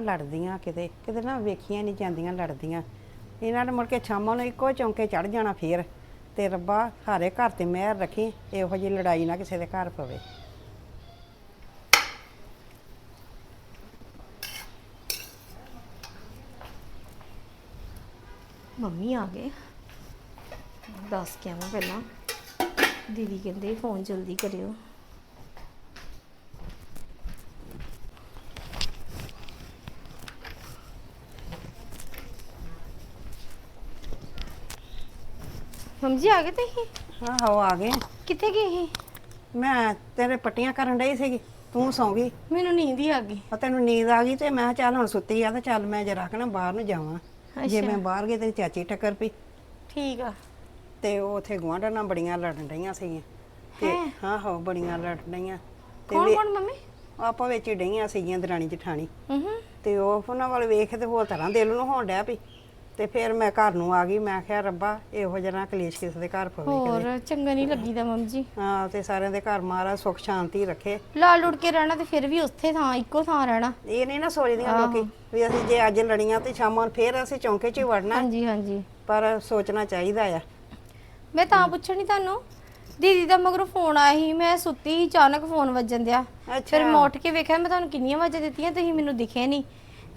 ਬੜੀਆਂ ਲੜਦੀਆਂ ਕਿਤੇ ਕਿਤੇ ਨਾ ਵੇਖੀਆਂ ਨਹੀਂ ਜਾਂਦੀਆਂ ਲੜਦੀਆਂ। ਇਹਨਾਂ ਨੇ ਮੁੜ ਕੇ ਸ਼ਾਮਾਂ ਨੂੰ ਇੱਕੋ ਚੌਂਕੇ ਚੜ ਜਾਣਾ ਫੇਰ। ਤੇ ਰੱਬਾ, ਹਾਰੇ ਘਰ ਤੇ ਮਿਹਰ ਰੱਖੀ, ਇਹੋ ਜਿਹੀ ਲੜਾਈ ਨਾ ਕਿਸੇ ਦੇ ਘਰ ਪਵੇ। ਮੰਮੀ ਆ ਗਏ। ਦੱਸ ਕੇ ਆਵਾਂ ਪਹਿਲਾਂ। ਦੀਦੀ ਕਹਿੰਦੇ ਫੋਨ ਜਲਦੀ ਕਰਿਓ। ਜੀ ਆ ਗਏ ਤੇ ਹੀ ਹਾਂ ਆ ਗਏ। ਕਿੱਥੇ ਗਏ ਸੀ? ਮੈਂ ਤੇਰੇ ਪੱਟੀਆਂ ਕਰਨ ਡਈ ਸੀਗੀ। ਤੂੰ ਸੌਂ ਗਈ। ਮੈਨੂੰ ਨੀਂਦ ਹੀ ਆ ਗਈ। ਉਹ ਤੈਨੂੰ ਨੀਂਦ ਆ ਗਈ ਤੇ ਮੈਂ ਕਿਹਾ ਚੱਲ ਹੁਣ ਸੁੱਤੀ ਆ ਤੇ ਚੱਲ ਮੈਂ ਜਰਾ ਕਿ ਨਾ ਬਾਹਰ ਨੂੰ ਜਾਵਾਂ। ਜੇ। ਮੈਂ ਬਾਹਰ ਗਈ ਤੇਰੀ ਚਾਚੀ ਟੱਕਰ ਪਈ। ਠੀਕ ਆ। ਤੇ ਉਹ ਉਥੇ ਗੁਆਂਢਾਂ ਨਾਲ ਬੜੀਆਂ ਲੜਨ ਡਈਆਂ ਸੀਗੀਆਂ। ਤੇ ਹੈਂ? ਹਾਂ ਬੜੀਆਂ ਲੜਨ ਡਈਆਂ। ਤੇ ਕੌਣ ਕੌਣ ਮੰਮੀ? ਆਪਾਂ ਵਿੱਚ ਹੀ ਡਈਆਂ ਸੀਗੀਆਂ ਦਰਾਣੀ ਜਠਾਣੀ। ਹੂੰ ਹੂੰ। ਤੇ ਉਹ ਉਹਨਾਂ ਵੱਲ ਵੇਖ ਤੇ ਹੋਰ ਤਰ੍ਹਾਂ ਦਿਲ ਨੂੰ ਹੋਣ ਡਿਆ ਪਈ ਤੇ ਫਿਰ ਮੈਂ ਘਰ ਨੂੰ ਆ ਗਈ ਮੈਂ ਕਿਹਾ ਰੱਬਾ ਇਹੋ ਜਿਹਾ ਨਾ ਕਲੇਸ਼ ਕਿਸੇ ਦੇ ਘਰ ਪਵੇ ਹੋਰ ਚੰਗਾ ਨਹੀਂ ਲੱਗੀਦਾ ਮੰਮੀ ਜੀ। ਹਾਂ ਤੇ ਸਾਰਿਆਂ ਦੇ ਘਰ ਮਹਾਰਾਜ ਸੁੱਖ ਸ਼ਾਂਤੀ ਰੱਖੇ। ਲਾਲ ਲੁੜ ਕੇ ਰਹਿਣਾ ਤੇ ਫਿਰ ਵੀ ਉੱਥੇ ਥਾਂ ਇੱਕੋ ਥਾਂ ਰਹਿਣਾ। ਇਹ ਨਹੀਂ ਨਾ ਸੋਚਦੀਆਂ ਲੋਕੀ ਵੀ ਅਸੀਂ ਜੇ ਅੱਜ ਲੜੀਆਂ ਤੇ ਸ਼ਾਮਾਂ ਨੂੰ ਫੇਰ ਅਸੀਂ ਚੌਂਕੇ 'ਚ ਹੀ ਵੜਨਾ। ਹਾਂਜੀ ਹਾਂਜੀ। ਪਰ ਸੋਚਣਾ ਚਾਹੀਦਾ ਆ। ਮੈਂ ਤਾਂ ਪੁੱਛਣੀ ਤੁਹਾਨੂੰ ਦੀਦੀ ਦਾ ਮਗਰੋਂ ਫੋਨ ਆਇਆ ਸੀ ਮੈਂ ਸੁੱਤੀ ਸੀ ਅਚਾਨਕ ਫੋਨ ਵੱਜਣ ਦਿਆ। ਫਿਰ ਮੈਂ ਉੱਠ ਕੇ ਵੇਖਿਆ ਮੈਂ ਤੁਹਾਨੂੰ ਕਿੰਨੀਆਂ ਆਵਾਜ਼ਾਂ ਦਿੱਤੀਆਂ ਤੁਸੀਂ ਮੈਨੂੰ ਦਿਖੇ ਨਹੀਂ।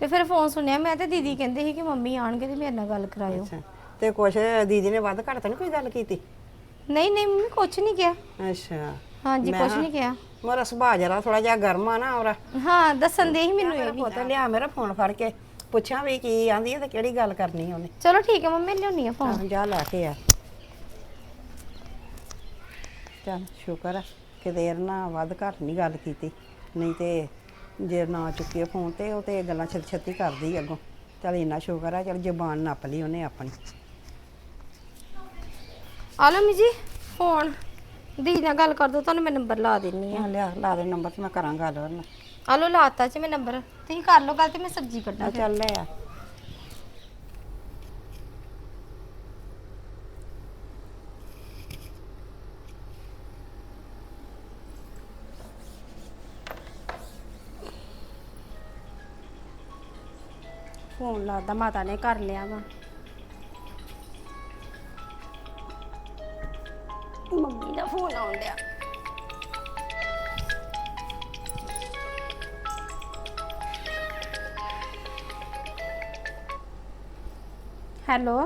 ਤੇ ਫਿਰ ਫੋਨ ਸੁਣਿਆ ਮੈਂ ਤੇ ਦੀਦੀ ਕਹਿੰਦੇ ਸੀ ਕਿ ਮੰਮੀ ਆਣਗੇ ਤੇ ਮੇਰੇ ਨਾਲ ਗੱਲ ਕਰਾਇਓ। ਅੱਛਾ ਤੇ ਕੁਛ ਦੀਦੀ ਨੇ ਵੱਧ ਘੱਟ ਤਾਂ ਨਹੀਂ ਕੋਈ ਗੱਲ ਕੀਤੀ? ਨਹੀਂ ਨਹੀਂ ਮੰਮੀ ਕੁਛ ਨਹੀਂ ਕਿਹਾ। ਅੱਛਾ। ਹਾਂਜੀ ਕੁਛ ਨਹੀਂ ਕਿਹਾ। ਮੇਰਾ ਸੁਭਾਅ ਜਰਾ ਥੋੜਾ ਜਿਹਾ ਗਰਮ ਆ ਨਾ ਔਰ। ਹਾਂ ਦੱਸਣ ਦੇ ਹੀ ਮੈਨੂੰ ਇਹ ਵੀ। ਪੁੱਤ ਲਿਆ ਮੇਰਾ ਫੋਨ ਫੜ ਕੇ ਪੁੱਛਾਂ ਵੀ ਕੀ ਆਂਦੀ ਹੈ ਤੇ ਕਿਹੜੀ ਗੱਲ ਕਰਨੀ ਉਹਨੇ। ਚਲੋ ਠੀਕ ਹੈ ਮੰਮੀ ਲਿਆਉਣੀ ਆ ਫੋਨ। ਹਾਂ ਜਾ ਲੈ ਕੇ ਆ। ਚੱਲ ਸ਼ੁਕਰ ਆ ਕਿ ਦੇਰ ਨਾ ਵੱਧ ਘੱਟ ਨਹੀਂ ਗੱਲ ਕੀਤੀ ਨਹੀਂ ਤੇ ਜੇ ਨਾ ਚੁੱਕਿਆ ਫੋਨ ਤੇ ਉਹ ਤੇ ਗੱਲਾਂ ਛੇਤੀ ਛੇਤੀ ਕਰਦੀ ਅੱਗੋਂ। ਚੱਲ ਇੰਨਾ ਸ਼ੁਕਰ ਆ ਚੱਲ ਜ਼ਬਾਨ ਨੱਪ ਲਈ ਉਹਨੇ ਆਪਣੀ। ਆ ਲਓ ਮੀ ਜੀ ਫੋਨ। ਦੀਦੀ ਨਾਲ ਗੱਲ ਕਰ ਦੋ ਤੁਹਾਨੂੰ ਮੈਂ ਨੰਬਰ ਲਾ ਦਿੰਨੀ ਆ। ਲਿਆ ਲਾ ਦੇ ਨੰਬਰ ਤੇ ਮੈਂ ਕਰਾਂ ਗੱਲ ਉਹਦੇ ਨਾਲ ਆ ਲਓ ਲਾਤਾ ਜੀ ਮੈਂ ਨੰਬਰ। ਤੁਸੀਂ ਕਰ ਲਓ ਗੱਲ ਤੇ ਮੈਂ ਸਬਜ਼ੀ ਕੱਢਾਂ ਚੱਲ ਲੈ ਆ। ਫੋਨ ਲਾਦਾ ਮਾਤਾ ਨੇ ਕਰ ਲਿਆ ਵਾ। ਮੰਮੀ ਦਾ ਫੋਨ ਆਉਣ ਡਿਆ। ਹੈਲੋ।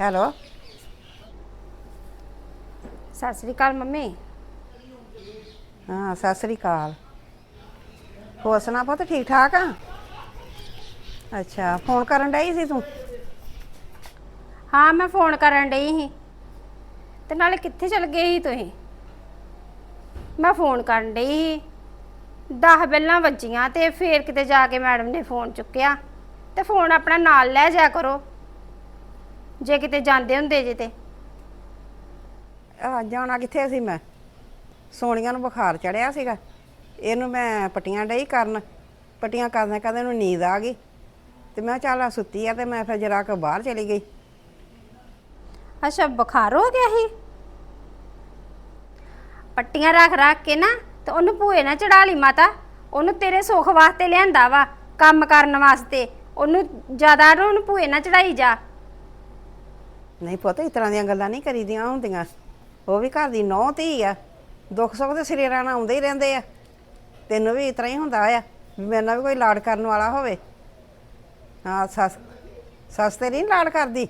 ਹੈਲੋ। ਸਤਿ ਸ੍ਰੀ ਅਕਾਲ ਮੰਮੀ। ਹਾਂ ਸਤਿ ਸ੍ਰੀ ਅਕਾਲ। ਹੋਰ ਸੁਣਾ ਪੁੱਤ ਠੀਕ ਠਾਕ ਆ? ਅੱਛਾ ਫੋਨ ਕਰਨ ਡਈ ਸੀ ਤੂੰ? ਹਾਂ ਮੈਂ ਫੋਨ ਕਰਨ ਡਈ ਸੀ। ਤੇ ਨਾਲੇ ਕਿੱਥੇ ਚਲ ਗਏ ਸੀ ਤੁਸੀਂ? ਮੈਂ ਫੋਨ ਕਰਨ ਡਈ ਸੀ। 10 ਬੈਲਾਂ ਵੱਜੀਆਂ ਤੇ ਫੇਰ ਕਿਤੇ ਜਾ ਕੇ ਮੈਡਮ ਨੇ ਫੋਨ ਚੁੱਕਿਆ। ਤੇ ਫੋਨ ਆਪਣਾ ਨਾਲ ਲੈ ਜਾਇਆ ਕਰੋ। ਜੇ ਕਿਤੇ ਜਾਂਦੇ ਹੁੰਦੇ ਜੇ ਤੇ। ਆ ਜਾਣਾ ਕਿੱਥੇ ਸੀ ਮੈਂ? ਸੋਨੀਆ ਨੂੰ ਬੁਖਾਰ ਚੜਿਆ ਸੀਗਾ। ਇਹਨੂੰ ਮੈਂ ਪੱਟੀਆਂ ਡਈ ਕਰਨ। ਪੱਟੀਆਂ ਕਰਦੇ ਕਰਦੇ ਇਹਨੂੰ ਨੀਂਦ ਆ ਗਈ। ਤੇ ਮੈਂ ਕਿਹਾ ਚੱਲ ਆ ਸੁੱਤੀ ਆ ਤੇ ਮੈਂ ਫਿਰ ਜਰਾ ਕੁ ਬਾਹਰ ਚਲੀ ਗਈ। ਅੱਛਾ ਬੁਖਾਰ ਹੋ ਗਿਆ ਸੀ? ਪੱਟੀਆਂ ਰੱਖ ਰੱਖ ਕੇ ਨਾ ਤੇ ਉਹਨੂੰ ਭੂਏ ਨਾ ਚੜਾ ਲਈ ਮਾਤਾ। ਉਹਨੂੰ ਤੇਰੇ ਸੁੱਖ ਵਾਸਤੇ ਲਿਆਂਦਾ ਵਾ ਕੰਮ ਕਰਨ ਵਾਸਤੇ। ਉਹਨੂੰ ਜ਼ਿਆਦਾ ਨਾ ਉਹਨੂੰ ਭੂਏ ਨਾ ਚੜਾਈ ਜਾ। ਨਹੀਂ ਪੁੱਤ ਇਸ ਤਰ੍ਹਾਂ ਦੀਆਂ ਗੱਲਾਂ ਨਹੀਂ ਕਰੀਦੀਆਂ ਹੁੰਦੀਆਂ। ਉਹ ਵੀ ਘਰ ਦੀ ਨੌ ਧੀ ਆ। ਦੁੱਖ ਸੁੱਖ ਦੇ ਸਰੀਰਾਂ ਨਾਲ ਆਉਂਦੇ ਹੀ ਰਹਿੰਦੇ ਆ। ਤੈਨੂੰ ਵੀ ਇਸ ਤਰ੍ਹਾਂ ਹੀ ਹੁੰਦਾ ਆ ਵੀ ਮੇਰੇ ਨਾਲ ਵੀ ਕੋਈ ਲਾਡ ਕਰਨ ਵਾਲਾ ਹੋਵੇ। ਹਾਂ, ਸੱਸ ਸੱਸ ਤੇ ਨਹੀਂ ਲਾਡ ਕਰਦੀ?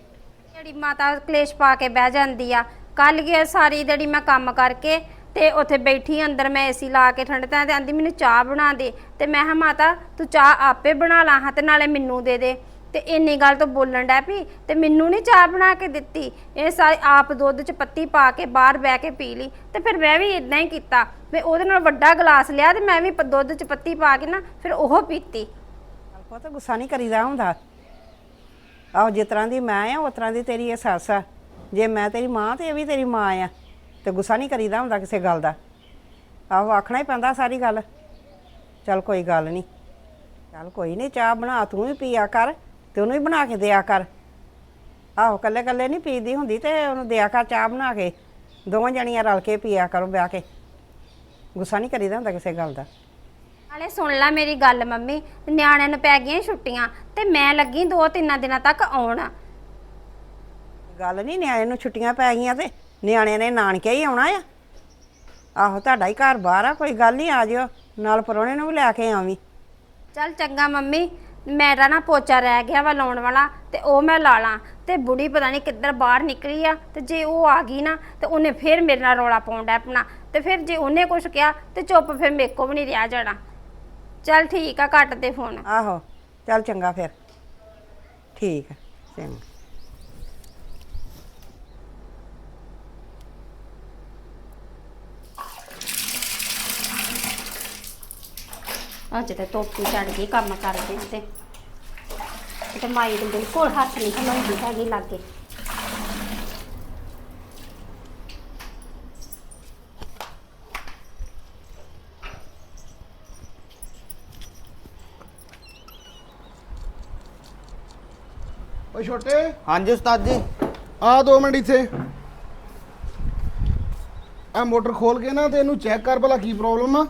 ਜਿਹੜੀ ਮਾਤਾ ਕਲੇਸ਼ ਪਾ ਕੇ ਬਹਿ ਜਾਂਦੀ ਆ ਕੱਲ ਗਿਆ ਸਾਰੀ ਜਿਹੜੀ ਮੈਂ ਕੰਮ ਕਰਕੇ ਤੇ ਉੱਥੇ ਬੈਠੀ ਅੰਦਰ ਮੈਂ ਏਸੀ ਲਾ ਕੇ ਠੰਡ ਤੇ ਆਂਦੀ, ਮੈਨੂੰ ਚਾਹ ਬਣਾ ਦੇ। ਤੇ ਮੈਂ ਹਾਂ ਮਾਤਾ, ਤੂੰ ਚਾਹ ਆਪੇ ਬਣਾ ਲਾ, ਹਾਂ, ਤੇ ਨਾਲੇ ਮੈਨੂੰ ਦੇ ਦੇ। ਤੇ ਇੰਨੀ ਗੱਲ ਤੋਂ ਬੋਲਣ ਡੈ ਪਈ, ਤੇ ਮੈਨੂੰ ਨਹੀਂ ਚਾਹ ਬਣਾ ਕੇ ਦਿੱਤੀ। ਇਹ ਸਾਰੀ ਆਪ ਦੁੱਧ ਚ ਪੱਤੀ ਪਾ ਕੇ ਬਾਹਰ ਬਹਿ ਕੇ ਪੀ ਲਈ, ਤੇ ਫਿਰ ਮੈਂ ਵੀ ਇਦਾਂ ਹੀ ਕੀਤਾ। ਮੈਂ ਉਹਦੇ ਨਾਲ ਵੱਡਾ ਗਲਾਸ ਲਿਆ ਤੇ ਮੈਂ ਵੀ ਪ- ਦੁੱਧ ਚ ਪੱਤੀ ਪਾ ਕੇ ਨਾ, ਫਿਰ ਉਹ ਪੀਤੀ। ਚੱਲ ਪੁੱਤ, ਗੁੱਸਾ ਨਹੀਂ ਕਰੀਦਾ ਹੁੰਦਾ। ਆਹੋ, ਜਿਸ ਤਰ੍ਹਾਂ ਦੀ ਮੈਂ ਆ, ਉਸ ਤਰ੍ਹਾਂ ਦੀ ਤੇਰੀ ਇਹ ਸੱਸ ਆ। ਜੇ ਮੈਂ ਤੇਰੀ ਮਾਂ, ਤੇ ਇਹ ਵੀ ਤੇਰੀ ਮਾਂ ਆ। ਤੇ ਗੁੱਸਾ ਨਹੀਂ ਕਰੀਦਾ ਹੁੰਦਾ ਕਿਸੇ ਗੱਲ ਦਾ। ਆਹੋ, ਆਖਣਾ ਹੀ ਪੈਂਦਾ ਸਾਰੀ ਗੱਲ। ਚੱਲ ਕੋਈ ਗੱਲ ਨਹੀਂ। ਚੱਲ ਕੋਈ ਨਹੀਂ, ਚਾਹ ਬਣਾ, ਤੂੰ ਵੀ ਪੀਆ ਕਰ, ਤੇ ਉਹਨੂੰ ਵੀ ਬਣਾ ਕੇ ਦਿਆ ਕਰ। ਆਹੋ ਕੱਲੇ ਕੱਲੇ ਨਹੀਂ ਪੀਦੀ ਹੁੰਦੀ ਤੇ ਉਹਨੂੰ ਦਿਆ ਕਰ ਚਾਹ ਬਣਾ ਕੇ। ਦੋਵਾਂ ਜਣੀਆਂ ਰਲ ਕੇ ਪੀਆ ਕਰੋ ਵਿਆਹ ਕੇ। ਗੁੱਸਾ ਨਹੀਂ ਕਰੀਦਾ ਹੁੰਦਾ ਕਿਸੇ ਗੱਲ ਦਾ। ਨਾਲੇ ਸੁਣ ਲੈ ਮੇਰੀ ਗੱਲ ਮੰਮੀ ਨਿਆਣਿਆਂ ਨੂੰ ਪੈ ਗਈਆਂ ਛੁੱਟੀਆਂ ਤੇ ਮੈਂ ਲੱਗੀ ਦੋ ਤਿੰਨਾਂ ਦਿਨਾਂ ਤੱਕ ਆਉਣ। ਗੱਲ ਨਹੀਂ ਨਿਆਣੇ ਨੂੰ ਛੁੱਟੀਆਂ ਪੈ ਗਈਆਂ ਤੇ ਨਿਆਣਿਆਂ ਨੇ ਨਾਨਕੇ ਹੀ ਆਉਣਾ ਆ। ਆਹੋ ਤੁਹਾਡਾ ਹੀ ਘਰ ਬਾਹਰ ਆ ਕੋਈ ਗੱਲ ਨਹੀਂ ਆ ਜਿਓ ਨਾਲ ਪਰੋਣੇ ਨੂੰ ਵੀ ਲੈ ਕੇ ਆਵੀਂ। ਚੱਲ ਚੰਗਾ ਮੰਮੀ ਮੇਰਾ ਨਾ ਪੋਚਾ ਰਹਿ ਗਿਆ ਵਾ ਲਾਉਣ ਵਾਲਾ ਤੇ ਉਹ ਮੈਂ ਲਾ ਲਾਂ ਤੇ ਬੁੜੀ ਪਤਾ ਨਹੀਂ ਕਿੱਧਰ ਬਾਹਰ ਨਿਕਲੀ ਆ ਤੇ ਜੇ ਉਹ ਆ ਗਈ ਨਾ ਤੇ ਉਹਨੇ ਫੇਰ ਮੇਰੇ ਨਾਲ ਰੌਲਾ ਪਾਉਂਦਾ ਆਪਣਾ ਤੇ ਫਿਰ ਜੇ ਉਹਨੇ ਕੁਝ ਕਿਹਾ ਤੇ ਚੁੱਪ ਫਿਰ ਮੇਰੇ ਕੋ ਵੀ ਨਹੀਂ ਰਿਹਾ ਜਾਣਾ। ਚੱਲ ਠੀਕ ਆ ਕੱਟ ਦੇ ਫੋਨ। ਆਹੋ ਚੱਲ ਚੰਗਾ ਫਿਰ। ਠੀਕ ਹੈ ਚੰਗਾ। ਅੱਜ ਤੇ ਹੀ ਚੜ ਗਈ ਕੰਮ ਕਰਦੇ ਤੇ। ਤੇ ਮਾਈ ਦੇ ਬਿਲਕੁਲ ਹੱਥ ਨਹੀਂ ਹਿਲਾਉਂਦੀ ਹੈਗੀ ਲਾਗੇ। ਓਏ ਛੋਟੇ। ਹਾਂਜੀ ਉਸਤਾਦ ਜੀ। ਆ ਦੋ ਮਿੰਟ ਇੱਥੇ। ਆ ਮੋਟਰ ਖੋਲ ਕੇ ਨਾ ਤੇ ਇਹਨੂੰ ਚੈੱਕ ਕਰ ਭਲਾ ਕੀ ਪ੍ਰੋਬਲਮ ਆ।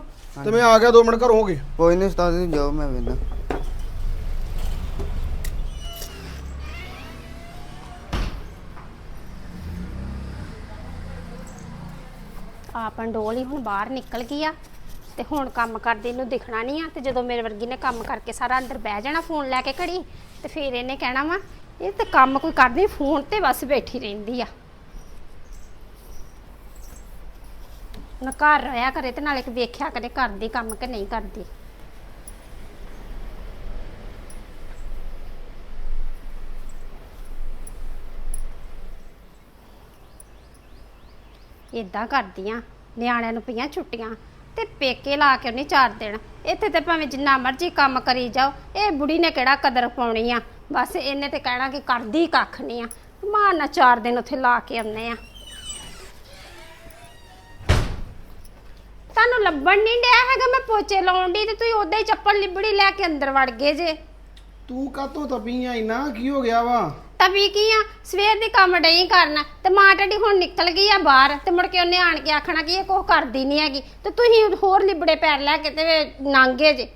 ਤੇ ਮੈਂ ਆ ਗਿਆ 2 ਮਿੰਟ ਘਰੋਂ ਹੋ ਗਏ। ਕੋਈ ਨਹੀਂ ਉਸਤਾਦ ਜੀ ਜਾਓ ਮੈਂ ਵੇਖਦਾ। ਆ ਪੰਡੋਲ ਹੀ ਹੁਣ ਬਾਹਰ ਨਿਕਲ ਗਈ ਆ। ਤੇ ਹੁਣ ਕੰਮ ਕਰਦੇ ਇਹਨੂੰ ਦਿਖਣਾ ਨਹੀਂ ਆ। ਤੇ ਜਦੋਂ ਮੇਰੇ ਵਰਗੀ ਨੇ ਕੰਮ ਕਰਕੇ ਸਾਰਾ ਅੰਦਰ ਬਹਿ ਜਾਣਾ ਫੋਨ ਲੈ ਕੇ ਘੜੀ ਤੇ ਫਿਰ ਇਹਨੇ ਕਹਿਣਾ ਵਾ ਇਹ ਤਾਂ ਕੰਮ ਕੋਈ ਕਰਦੀ, ਫੋਨ ਤੇ ਬਸ ਬੈਠੀ ਰਹਿੰਦੀ ਆ। ਨਾ ਘਰ ਰਹਿਆ ਕਰੇ ਤੇ ਨਾਲੇ ਕਿ ਵੇਖਿਆ ਕਰੇ ਕਰਦੀ ਕੰਮ ਕਿ ਨਹੀਂ ਕਰਦੀ। ਇਦਾਂ ਕਰਦੀਆਂ, ਨਿਆਣਿਆਂ ਨੂੰ ਪਈਆਂ ਛੁੱਟੀਆਂ, ਤੇ ਪੇਕੇ ਲਾ ਕੇ ਉਹਨੇ ਚਾਰ ਦਿਨ। ਇੱਥੇ ਤੇ ਭਾਵੇਂ ਜਿੰਨਾ ਮਰਜ਼ੀ ਕੰਮ ਕਰੀ ਜਾਓ, ਇਹ ਬੁੜੀ ਨੇ ਕਿਹੜਾ ਕਦਰ ਪਾਉਣੀ ਆ? ਬਸ ਇਹਨੇ ਤੇ ਕਹਿਣਾ ਕਿ ਕਰਦੀ ਕੱਖ ਨਹੀਂ ਆ। ਮਾਰਨਾ ਚਾਰ ਦਿਨ ਉੱਥੇ ਲਾ ਕੇ ਆਉਂਦੇ ਆ। ਤੁਹਾਨੂੰ ਲੱਭਣ ਨਹੀਂ ਡਿਆ ਹੈਗਾ ਮੈਂ ਪੋਚੇ ਲਾਉਣ ਦੀ ਤੇ ਤੁਸੀਂ ਉਦਾਂ ਹੀ ਚੱਪਲ ਲਿਬੜੀ ਲੈ ਕੇ ਅੰਦਰ ਵੜ ਗਏ ਜੇ। ਤੂੰ ਕਾਤੋਂ ਤਪੀਆਂ ਇੰਨਾ? ਕੀ ਹੋ ਗਿਆ ਵਾ? ਤਾਂ ਵੀ ਕੀ ਆ? ਸਵੇਰ ਦੇ ਕੰਮ ਡਈ ਕਰਨ ਤੇ ਮਾਂ ਟੱਡੀ ਹੁਣ ਨਿਕਲ ਗਈ ਆ ਬਾਹਰ ਤੇ ਮੁੜ ਕੇ ਉਹਨੇ ਆਣ ਕੇ ਆਖਣਾ ਕਿ ਇਹ ਕੁਛ ਕਰਦੀ ਨਹੀਂ ਹੈਗੀ। ਤੇ ਤੁਸੀਂ ਹੋਰ ਲਿਬੜੇ ਪੈਰ ਲੈ ਕੇ ਤੇ ਨਾਂਗੇ ਜੇ।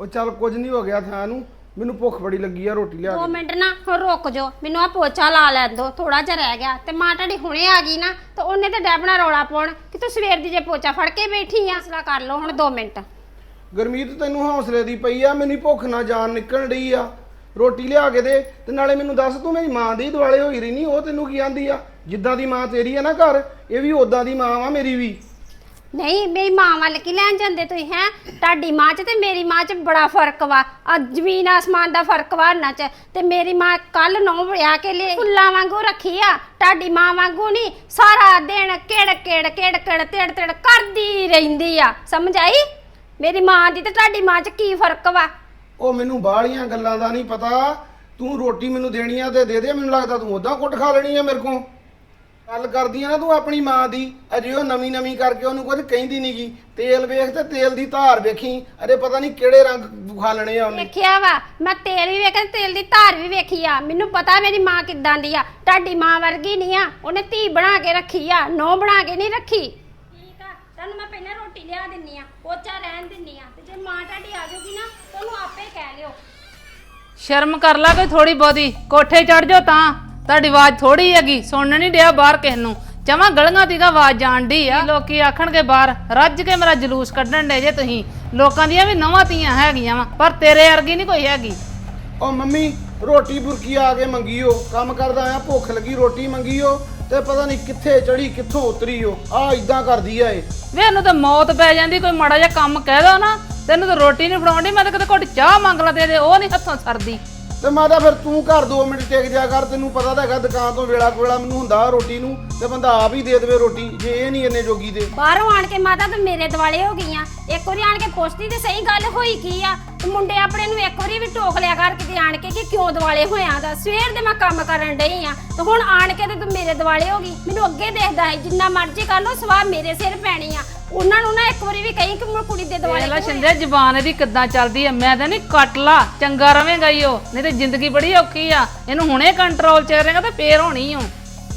ਉਹ ਚੱਲ ਕੁਝ ਨਹੀਂ ਹੋ ਗਿਆ ਥਾਂ ਨੂੰ। ਮੈਨੂੰ ਭੁੱਖ ਬੜੀ ਲੱਗੀ ਆ ਰੋਟੀ ਲਿਆ ਦੋ ਮਿੰਟ ਨਾ ਹੁਣ ਰੁਕ ਜਾਓ। ਮੈਨੂੰ ਆ ਪੋਚਾ ਲਾ ਲੈਣ ਦੋ ਥੋੜਾ ਜਿਹਾ ਰਹਿ ਗਿਆ। ਤੇ ਮਾਂ ਟੱਡੀ ਹੁਣੇ ਆ ਗਈ ਨਾ ਤੇ ਉਹਨੇ ਤੇ ਡੈਬਣਾ ਰੌਲਾ ਪਾਉਣ। ਕਿ ਤੂੰ ਸਵੇਰ ਦੀ ਜੇ ਪੋਚਾ ਫੜ ਕੇ ਬੈਠੀ ਆ ਹੌਸਲਾ ਕਰ ਲਓ ਹੁਣ 2 ਮਿੰਟ। ਗਰਮੀਤ ਤੈਨੂੰ ਹੌਸਲੇ ਦੀ ਪਈ ਆ ਮੈਨੂੰ ਭੁੱਖ ਨਾ ਜਾਨ ਨਿਕਲਣ ਡਈ ਆ। ਰੋਟੀ ਲਿਆ ਕੇ ਦੇ ਤੇ ਨਾਲੇ ਮੈਨੂੰ ਦੱਸ ਤੂੰ ਮੇਰੀ ਮਾਂ ਦੀ ਦੁਆਲੇ ਹੋਈ ਰਹੀ ਨਹੀਂ ਉਹ ਤੈਨੂੰ ਕੀ ਆਂਦੀ ਆ? ਜਿੱਦਾਂ ਦੀ ਮਾਂ ਤੇਰੀ ਆ ਨਾ ਘਰ ਇਹ ਵੀ ਉਦਾਂ ਦੀ ਮਾਂ ਵਾ ਮੇਰੀ ਵੀ। ਨਹੀਂ, ਮੇਰੀ ਮਾਂ ਵੱਲ ਕੀ ਲੈਣ ਜਾਂਦੇ ਤੁਸੀਂ, ਹੈ? ਤੁਹਾਡੀ ਮਾਂ 'ਚ ਤੇ ਮੇਰੀ ਮਾਂ 'ਚ ਬੜਾ ਫ਼ਰਕ ਵਾ। ਆ ਜ਼ਮੀਨ ਆਸਮਾਨ ਦਾ ਫ਼ਰਕ ਵਾ ਉਹਨਾਂ 'ਚ। ਤੇ ਮੇਰੀ ਮਾਂ ਕੱਲ ਨੌ ਵਿਆਹ ਕੇ ਲਈ ਫੁੱਲਾਂ ਵਾਂਗੂ ਰੱਖੀ ਆ। ਤੁਹਾਡੀ ਮਾਂ ਵਾਂਗੂ ਨਹੀਂ। ਸਾਰਾ ਦਿਨ ਕਿੜ ਕਿੜ ਕਿੜ ਕਿੜ, ਤੇੜ ਤੇੜ ਕਰਦੀ ਰਹਿੰਦੀ ਆ। ਸਮਝ ਆਈ? ਮੇਰੀ ਮਾਂ ਦੀ ਤੇ ਤੁਹਾਡੀ ਮਾਂ 'ਚ ਕੀ ਫ਼ਰਕ ਵਾ? ਉਹ ਮੈਨੂੰ ਬਾਹਲੀਆਂ ਗੱਲਾਂ ਦਾ ਨਹੀਂ ਪਤਾ। ਤੂੰ ਰੋਟੀ ਮੈਨੂੰ ਦੇਣੀ ਆ ਤੇ ਦੇ ਦੇ, ਮੈਨੂੰ ਲੱਗਦਾ ਤੂੰ ਉਦਾਂ ਕੁੱਟ ਖਾ ਲੈਣੀ ਆ ਮੇਰੇ ਕੋਲ। ਗੱਲ ਕਰਦੀ ਆ ਨਾ ਤੂੰ ਆਪਣੀ ਮਾਂ ਦੀ ਅਜੇ ਉਹ ਨਵੀਂ ਨਵੀਂ ਕਰਕੇ ਉਹਨੂੰ ਕੁਝ ਕਹਿੰਦੀ ਨਹੀਂਗੀ ਤੇਲ ਵੇਖ ਤੇ ਤੇਲ ਦੀ ਧਾਰ ਵੇਖੀ ਅਰੇ ਪਤਾ ਨਹੀਂ ਕਿਹੜੇ ਰੰਗ ਖਾਲਣੇ ਆ ਉਹਨੇ। ਵੇਖਿਆ ਵਾ ਮੈਂ ਤੇਲ ਵੀ ਵੇਖਿਆ ਤੇ ਤੇਲ ਦੀ ਧਾਰ ਵੀ ਵੇਖੀ ਆ। ਮੈਨੂੰ ਪਤਾ ਮੇਰੀ ਮਾਂ ਕਿੱਦਾਂ ਦੀ ਆ। ਤੁਹਾਡੀ ਮਾਂ ਵਰਗੀ ਨਹੀਂ ਆ ਉਹਨੇ ਧੀ ਬਣਾ ਕੇ ਰੱਖੀ ਆ ਨੋ ਬਣਾ ਕੇ ਨਹੀਂ ਰੱਖੀ। ਠੀਕ ਆ ਤੁਹਾਨੂੰ ਮੈਂ ਪਹਿਲਾਂ ਰੋਟੀ ਲਿਆ ਦਿੰਨੀ ਆ ਪੋਚਾ ਰਹਿਣ ਦਿੰਨੀ ਆ ਤੇ ਜੇ ਮਾਂ ਤੁਹਾਡੀ ਆ ਜਾਊਗੀ ਨਾ ਤੁਹਾਨੂੰ ਆਪੇ ਕਹਿ ਲਿਓ। ਸ਼ਰਮ ਕਰ ਲਾ ਕੋਈ ਥੋੜੀ ਬਹੁਤੀ ਕੋਠੇ ਚੜ ਜਾਓ ਤਾਂ। ਤੁਹਾਡੀ ਆਵਾਜ਼ ਥੋੜੀ ਹੈਗੀ ਸੁਣਨ ਨਹੀਂ ਡਿਆ ਬਾਹਰ ਕਿਸ ਨੂੰ। ਜਮਾ ਗਲੀਆਂ ਦੀ ਆਵਾਜ਼ ਜਾਣਦੀ ਆ। ਲੋਕੀ ਆਖਣਗੇ ਬਾਹਰ ਰੱਜ ਕੇ ਮੇਰਾ ਜਲੂਸ ਕੱਢਣ ਡੇ ਜੇ ਤੁਸੀਂ। ਲੋਕਾਂ ਦੀਆਂ ਵੀ ਨਵਾਂ ਤੀਆਂ ਹੈਗੀਆਂ ਵਾ ਪਰ ਤੇਰੇ ਵਰਗੀ ਨਹੀਂ ਕੋਈ ਹੈਗੀ। ਉਹ ਮੰਮੀ ਰੋਟੀ ਬੁਰਕੀ ਆ ਕੇ ਮੰਗੀਓ ਕੰਮ ਕਰਦਾ ਆ ਭੁੱਖ ਲੱਗੀ ਰੋਟੀ ਮੰਗੀਓ ਤੇ ਪਤਾ ਨਹੀਂ ਕਿੱਥੇ ਚੜੀ ਕਿੱਥੋਂ ਉਤਰੀ ਓ। ਆ ਇਦਾਂ ਕਰਦੀ ਆ ਇਹ। ਵੇ ਇਹਨੂੰ ਤਾਂ ਮੌਤ ਪੈ ਜਾਂਦੀ ਕੋਈ ਮਾੜਾ ਜਿਹਾ ਕੰਮ ਕਹਿ ਦੋ ਨਾ। ਤੈਨੂੰ ਤਾਂ ਰੋਟੀ ਨਹੀਂ ਫੜਾਉਂਦੀ ਮੈਂ ਤਾਂ ਕਦੇ ਘੁੱਟ ਚਾਹ ਮੰਗ ਲਾ ਦੇ ਦੇ ਉਹ ਨਹੀਂ ਹੱਥੋਂ ਸਰਦੀ। ਤੇ ਮਾਤਾ ਫਿਰ ਤੂੰ ਘਰ 2 ਮਿੰਟ ਟਿਕ ਜਾ ਕਰ, ਤੈਨੂੰ ਪਤਾ ਤਾਂ ਹੈਗਾ ਦੁਕਾਨ ਤੋਂ ਵੇਲਾ ਕੋਲਾ ਮੈਨੂੰ ਹੁੰਦਾ ਰੋਟੀ ਨੂੰ, ਤੇ ਬੰਦਾ ਆਪ ਹੀ ਦੇ ਦੇਵੇ ਰੋਟੀ, ਜੇ ਇਹ ਨਹੀਂ ਇੰਨੇ ਜੋਗੀ ਦੇ। ਬਾਹਰੋਂ ਆਣ ਕੇ ਮਾਤਾ ਤੂੰ ਮੇਰੇ ਦਿਵਾਲੇ ਹੋ ਗਈਆਂ। ਇੱਕ ਵਾਰੀ ਆਣ ਕੇ ਪੁੱਛਦੀ ਤੇ ਸਹੀ ਗੱਲ ਹੋਈ ਕੀ ਆ? ਤੇ ਮੁੰਡੇ ਆਪਣੇ ਨੂੰ ਇੱਕ ਵਾਰੀ ਵੀ ਟੋਕ ਲਿਆ ਕਰ ਕਿਤੇ ਆਣ ਕੇ ਕਿ ਕਿਉਂ ਦਿਵਾਲੇ ਹੋਇਆ ਦਾ ਸਵੇਰ ਦੇ ਮੈਂ ਕੰਮ ਕਰਨ ਡਈ ਆ। ਤੇ ਹੁਣ ਆਣ ਕੇ ਤੇ ਤੂੰ ਮੇਰੇ ਦਿਵਾਲੇ ਹੋ ਗਈ। ਮੈਨੂੰ ਅੱਗੇ ਦੇਖਦਾ ਹੈ, ਜਿੰਨਾ ਮਰਜ਼ੀ ਕਰ ਲੋ ਸਵਾਹ ਮੇਰੇ ਸਿਰ ਪੈਣੀ ਆ। ਉਹਨਾਂ ਨੂੰ ਨਾ ਇੱਕ ਵਾਰੀ ਵੀ ਕਹੀ ਕਿ ਮੈਂ ਕੁੜੀ ਦੇ ਦਿਵਾਲੇ ਵੇਲਾ ਕਿਉਂ ਹੋਏ? ਸ਼ਿੰਦੇ ਜ਼ਬਾਨ ਇਹਦੀ ਕਿੱਦਾਂ ਚੱਲਦੀ ਆ? ਮੈਂ ਤਾਂ ਨਹੀਂ ਕੱਟ ਲਾ ਚੰਗਾ ਰਵੇਂਗਾ ਈ ਉਹ। ਨਹੀਂ ਤੇ ਜ਼ਿੰਦਗੀ ਬੜੀ ਔਖੀ ਆ। ਇਹਨੂੰ ਹੁਣੇ ਕੰਟਰੋਲ ਚ ਕਰੇਗਾ ਤਾਂ ਫੇਰ ਹੋਣੀ ਓ।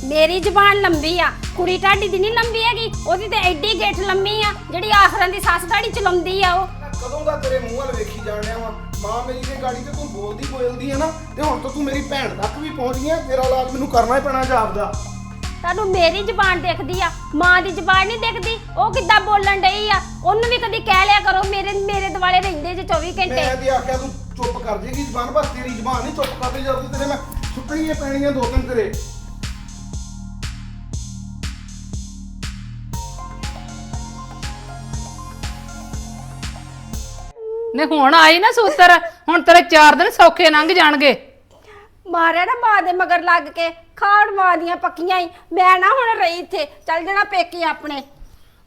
ਮੇਰੀ ਜ਼ੁਬਾਨ ਲੰਬੀ ਆ। ਕੁੜੀ ਤੁਹਾਡੀ ਦੀ ਨਹੀਂ ਲੰਬੀ ਹੈਗੀ। ਉਹਦੀ ਤੇ ਐਡੀ ਗੇਠ ਲੰਮੀ ਆ ਜਿਹੜੀ ਆਖਰਾਂ ਦੀ ਸੱਸ ਗਾੜੀ ਚਲਾਉਂਦੀ ਆ ਉਹ। ਕਦੋਂ ਦਾ ਤੇਰੇ ਮੂੰਹ ਵੱਲ ਵੇਖੀ ਜਾਣ ਡਿਆ ਵਾਂ? ਮਾਂ ਮੇਰੀ ਦੇ ਗਾੜੀ ਤੇ ਤੂੰ ਬੋਲਦੀ ਬੋਲਦੀ ਹੈ ਨਾ ਤੇ ਹੁਣ ਤਾਂ ਤੂੰ ਮੇਰੀ ਭੈਣ ਤੱਕ ਵੀ ਪਹੁੰਚ ਗਈ ਹੈ ਤੇਰਾ ਇਲਾਜ ਮੈਨੂੰ ਕਰਨਾ ਹੀ ਪੈਣਾ ਜਾਪਦਾ। ਤੁਹਾਨੂੰ ਮੇਰੀ ਜ਼ੁਬਾਨ ਦਿਖਦੀ ਆ ਮਾਂ ਦੀ ਜ਼ੁਬਾਨ ਨਹੀਂ ਦਿਖਦੀ ਉਹ ਕਿੱਦਾਂ ਬੋਲਣ ਡਈ ਆ? ਉਹਨੂੰ ਵੀ ਕਦੀ ਕਹਿ ਲਿਆ ਕਰੋ ਮੇਰੇ ਮੇਰੇ ਦਿਵਾਲੇ ਰਹਿੰਦੇ ਜੇ 24 ਘੰਟੇ। ਮੈਂ ਤੇ ਆਖਿਆ ਤੂੰ ਚੁੱਪ ਕਰ ਜੇਗੀ ਜ਼ਬਾਨ ਬਸ ਤੇਰੀ ਜ਼ਬਾਨ ਨਹੀਂ ਚੁੱਪ ਕਰਦੀ ਜਦ ਤੇਰੇ ਮੈਂ ਸੁੱਟਣੀਆਂ ਪੈਣੀਆਂ ਦੋ ਤਿੰਨ ਤੇਰੇ। ਨੇ ਹੁਣ ਆਈ ਨਾ ਸੂਤਰ ਹੁਣ ਤੇਰੇ 4 ਦਿਨ ਸੌਖੇ ਲੰਘ ਜਾਣਗੇ। ਮਾਰਿਆ ਨਾ ਮਾਂ ਦੇ ਮਗਰ ਲੱਗ ਕੇ। ਖਾੜ ਮਾਂ ਦੀਆਂ ਪੱਕੀਆਂ ਹੀ ਮੈਂ ਨਾ ਹੁਣ ਰਹੀ ਇੱਥੇ। ਚੱਲ ਜਾਣਾ ਪੇਕੇ ਆਪਣੇ।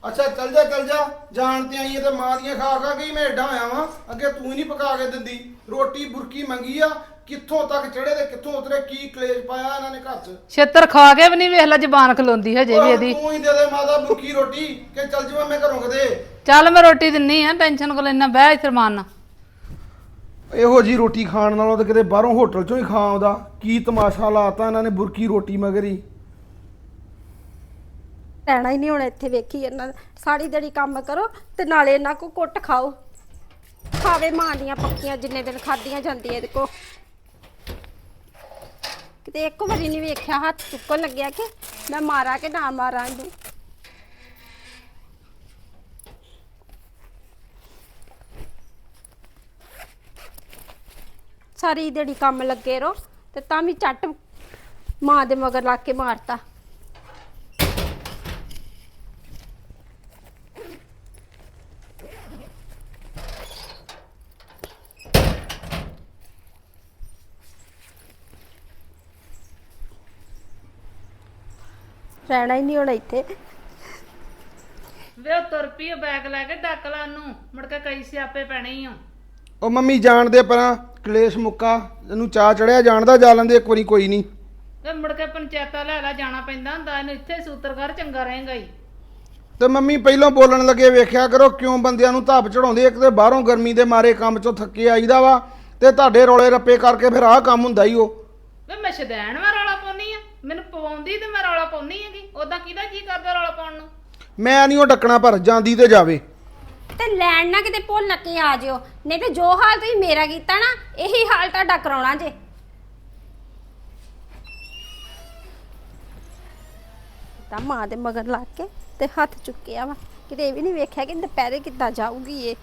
ਅੱਛਾ ਚੱਲ ਜਾ ਚੱਲ ਜਾ। ਜਾਣ ਤੇ ਆਈ ਹੈ ਤੇ ਮਾਂ ਦੀਆਂ ਖਾ ਖਾ ਕੇ ਹੀ ਮੈਂ ਏਡਾ ਹੋਇਆ ਵਾਂ। ਅੱਗੇ ਤੂੰ ਹੀ ਨਹੀਂ ਪਕਾ ਕੇ ਦਿੰਦੀ। ਰੋਟੀ ਬੁਰਕੀ ਮੰਗੀ ਆ। ਕਿੱਥੋਂ ਤੱਕ ਚੜੇ ਤੇ ਕਿੱਥੋਂ ਉਤਰੇ ਕੀ ਕਲੇਸ਼ ਪਾਇਆ ਇਹਨਾਂ ਨੇ ਘਰ 'ਚ? ਛਿੱਤਰ ਖਾ ਕੇ ਵੀ ਨਹੀਂ ਵੇਖ ਲੈ ਜ਼ਬਾਨ ਖਲੋਂਦੀ ਹਜੇ ਵੀ ਇਹਦੀ। ਤੂੰ ਹੀ ਦੇ ਦੇ ਮਾਤਾ ਬੁਰਕੀ ਰੋਟੀ ਕਿ ਚੱਲ ਜਿਵੇਂ ਮੈਂ ਘਰੋਂ ਕਦੇ ਚੱਲ ਮੈਂ ਰੋਟੀ ਦਿੰਨੀ ਆ ਟੈਨਸ਼ਨ ਕੋਲ ਇੰਨਾ ਬਹਿ ਇੱਥੇ ਰਮਾਨ ਨਾਲ। ਇਹੋ ਜੀ ਰੋਟੀ ਖਾਣ ਨਾਲੋਂ ਤਾਂ ਕਿਤੇ ਬਾਹਰੋਂ ਹੋਟਲ 'ਚੋਂ ਹੀ ਖਾ ਆਉਂਦਾ। ਕੀ ਤਮਾਸ਼ਾ ਲਾਤਾ ਇਹਨਾਂ ਨੇ ਬੁਰਕੀ ਰੋਟੀ ਮਗਰੀ? ਰਹਿਣਾ ਹੀ ਨਹੀਂ ਹੁਣ ਇੱਥੇ, ਵੇਖੀ ਇਹਨਾਂ ਦਾ। ਸਾਰੀ ਦਿਹਾੜੀ ਕੰਮ ਕਰੋ ਤੇ ਨਾਲੇ ਇਹਨਾਂ ਕੋ ਕੁੱਟ ਖਾਓ। ਖਾਵੇ ਮਾਂ ਦੀਆਂ ਪੱਕੀਆਂ, ਜਿੰਨੇ ਦਿਨ ਖਾਧੀਆਂ ਜਾਂਦੀਆਂ ਇਹਦੇ ਕੋ। ਕਿਤੇ ਇੱਕ ਵਾਰੀ ਨਹੀਂ ਵੇਖਿਆ, ਹੱਥ ਚੁੱਕਣ ਲੱਗਿਆ ਕਿ ਮੈਂ ਮਾਰਾਂ ਕਿ ਨਾ ਮਾਰਾਂ ਇਹਨੂੰ। ਸਾਰੀ ਦਿਹਾੜੀ ਕੰਮ ਲੱਗੇ ਰਹੋ ਤੇ ਤਾਂ ਵੀ ਚੱਟ ਮਾਂ ਦੇ ਮਗਰ ਲੱਗ ਕੇ ਮਾਰਤਾ। ਰਹਿਣਾ ਹੀ ਨਹੀਂ ਹੁਣ ਇੱਥੇ। ਵੇ ਤੁਰ ਪਈ ਬੈਗ ਲੈ ਕੇ ਡੱਕ ਲਾ ਨੂੰ ਮੁੜ ਕੇ ਕਈ ਸਿਆਪੇ ਪੈਣੇ ਹੀ ਆ। ਉਹ ਮੰਮੀ ਜਾਣ ਦੇ ਪਰਾਂ। ਕਲੇਸ਼ ਮੁੱਕਾ ਇਹਨੂੰ ਚਾਹ ਚੜਿਆ ਜਾਣਦਾ ਜਾ ਲੈਂਦੇ ਇੱਕ ਵਾਰੀ ਕੋਈ ਨਹੀਂ। ਵੇ ਮੁੜ ਕੇ ਪੰਚਾਇਤਾਂ ਲੈ ਲੈ ਜਾਣਾ ਪੈਂਦਾ ਹੁੰਦਾ ਇਹਨੂੰ ਇੱਥੇ ਸੂਤਰ ਕਰ ਚੰਗਾ ਰਹੇਗਾ ਹੀ। ਤੇ ਮੰਮੀ ਪਹਿਲਾਂ ਬੋਲਣ ਲੱਗੇ ਵੇਖਿਆ ਕਰੋ ਕਿਉਂ ਬੰਦਿਆਂ ਨੂੰ ਧਾਪ ਚੜਾਉਂਦੇ ਇੱਕ ਤੇ ਬਾਹਰੋਂ ਗਰਮੀ ਦੇ ਮਾਰੇ ਕੰਮ ਚੋਂ ਥੱਕੇ ਆਈਦਾ ਵਾ ਤੇ ਤੁਹਾਡੇ ਰੋਲੇ ਰੱਪੇ ਕਰਕੇ ਫਿਰ ਆਹ ਕੰਮ ਹੁੰਦਾ ਹੀ ਉਹ। ਵੇ ਮੈਂ ਸ਼ਦੈਣ ਮੈਂ ਰੌਲਾ ਪਾਉਣੀ ਆ ਮੈਨੂੰ ਪਵਾਉਂਦੀ ਤੇ ਮੈਂ ਰੌਲਾ ਪਾਉਣੀ ਹੈਗੀ ਉਦਾਂ ਕਿਹਦਾ ਜੀ ਕਰਦਾ ਰੌਲਾ ਪਾਉਣ ਨੂੰ? ਮੈਂ ਨਹੀਂ ਉਹ ਡੱਕਣਾ ਪਰ ਜਾਂਦੀ ਤੇ ਜਾਵੇ। ਤੇ ਲੈਣ ਨਾ ਕਿਤੇ ਭੁੱਲ ਕੇ ਆ ਜਿਓ। ਨਹੀਂ ਤੇ ਜੋ ਹਾਲ ਤੁਸੀਂ ਮੇਰਾ ਕੀਤਾ ਨਾ, ਇਹੀ ਹਾਲ ਤੁਹਾਡਾ ਕਰਾਉਣਾ ਜੇ। ਤਾਂ ਮਾਂ ਦੇ ਮਗਰ ਲੱਗ ਕੇ ਤੇ ਹੱਥ ਚੁੱਕਿਆ ਵਾ। ਕਿਤੇ ਇਹ ਵੀ ਨਹੀਂ ਵੇਖਿਆ ਕਿ ਦੁਪਹਿਰੇ ਕਿੱਦਾਂ ਜਾਊਗੀ ਇਹ।